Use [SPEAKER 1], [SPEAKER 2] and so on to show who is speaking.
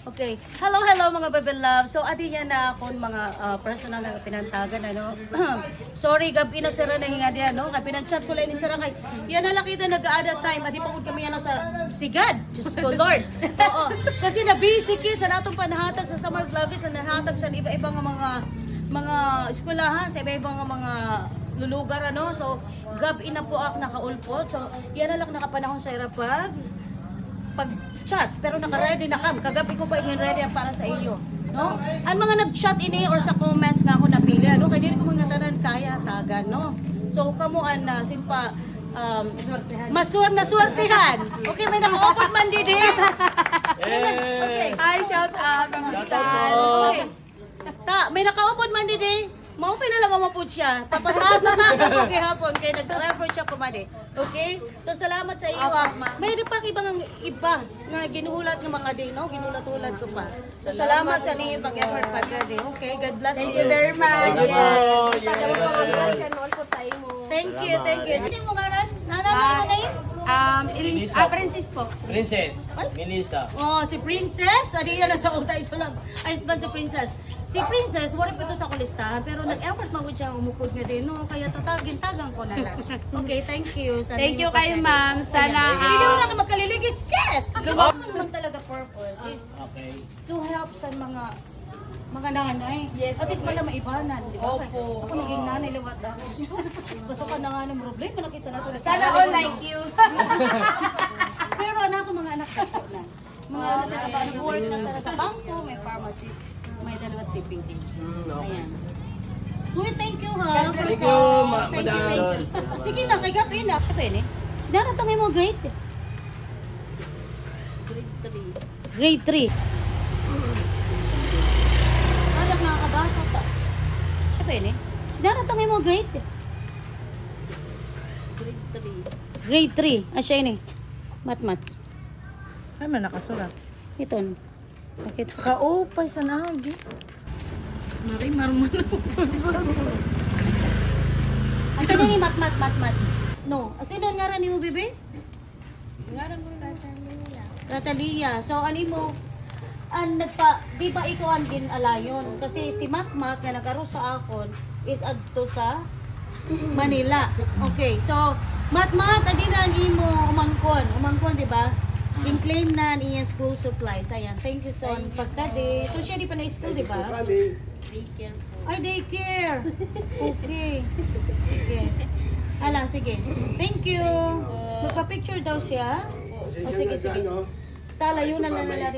[SPEAKER 1] Okay. Hello, hello mga baby love. So, adi yan na akong mga ah, personal na pinantagan, ano. Sorry, gabi na sira na hinga diyan, no. Kaya pinanchat ko lang ni sira kay, yan na nakita nag-aada time. Adi pa kami yan sa sigad. Diyos ko, Lord. Oo. Kasi na busy kids, sa natong panahatag sa summer vloggers, sa nahatag sa iba-ibang mga mga eskwelahan, sa iba-ibang mga lulugar, ano. So, gabi na po ako nakaulpot. So, yan na lang nakapanahon sa irapag pag-chat pero naka-ready na kam kagabi ko pa ingin ready ang para sa iyo no? Ang mga nag-chat ini or sa comments nga ako napili ano? Kay dili ko mga tanan kaya tagan no? So kamuan na simpa um, maswerte na swertihan okay may naka-open man didi okay.
[SPEAKER 2] Hi, shout out from Rizal.
[SPEAKER 1] okay. Ta may naka-open man didi Maupay na lang mo po siya. Papatahan na natin ko hapon kay nag-effort siya kumade. Okay? So salamat sa iyo. ha. Mayroon pa ibang iba nga ginuhulat ng mga din, no? Ginulat-ulat ko pa. So salamat sa ninyo pag-effort pa gadi. Okay? God bless
[SPEAKER 2] Thank
[SPEAKER 1] you.
[SPEAKER 2] you very much.
[SPEAKER 3] Thank you po.
[SPEAKER 1] Thank you, thank you. Sino mo ngaran? Nananaw mo na yun?
[SPEAKER 2] Um, Elise, ah, Princess po.
[SPEAKER 3] Princess, Melissa.
[SPEAKER 1] Oh, si Princess. Adi yan sa uta isulab. Ay, ba si Princess? Si Princess, wala pa ito sa kulistahan, pero nag-effort magod siya umukod nga din, no? Kaya tatagin, tagang ko na lang. Okay, thank you. Sa
[SPEAKER 2] Thank you
[SPEAKER 1] inyong
[SPEAKER 2] kayo,
[SPEAKER 1] pagkain.
[SPEAKER 2] ma'am. Sana,
[SPEAKER 1] Hindi
[SPEAKER 2] ah,
[SPEAKER 1] ako magkaliligis, Ket! Gawa mo naman talaga purpose is
[SPEAKER 3] Okay.
[SPEAKER 1] to help sa mga mga nanay.
[SPEAKER 2] Yes,
[SPEAKER 1] At least
[SPEAKER 2] okay.
[SPEAKER 1] wala maibanan, di ba?
[SPEAKER 2] Opo.
[SPEAKER 1] Ako naging nanay liwat ako. Gusto ka na nga ng problema, nakita na ito.
[SPEAKER 2] sana all like you.
[SPEAKER 1] Pero anak ko mga anak ko na. Mga anak na ba, nag-work na sa bangko, may pharmacist, shipping team.
[SPEAKER 3] Mm, okay.
[SPEAKER 1] Ayan. Uy, thank you ha.
[SPEAKER 3] Thank you, ma-
[SPEAKER 1] Thank you,
[SPEAKER 3] madam.
[SPEAKER 1] thank you. Sige na, kay Gapin na. Pwede. Naroon to mo grade. Grade 3. Anak nakakabasa ta. Siya pwede. Naroon to mo grade. Grade 3. Ah, siya ini. Mat-mat.
[SPEAKER 4] Ay, man nakasulat.
[SPEAKER 1] Ito. Nakita ko.
[SPEAKER 4] Kaupay sa nagi. Mari, marman.
[SPEAKER 1] Ang siya ni mat mat mat mat. No. Asino nga rin mo bebe? Catalia. So ani mo ang nagpa di ba ikaw ang din alayon kasi si Mat Mat nga nagaro sa akon is adto sa Manila. Okay. So Mat Mat adi na ang imo umangkon. Umangkon di ba? In-claim na ang iyang school supplies. Ayan. Thank you so much. Pagkade. So siya di pa na school, di ba? Ay, daycare. Okay. Sige. Ala, sige. Thank you. Magpa-picture daw siya. O, sige, sige. Talayo na lang na natin.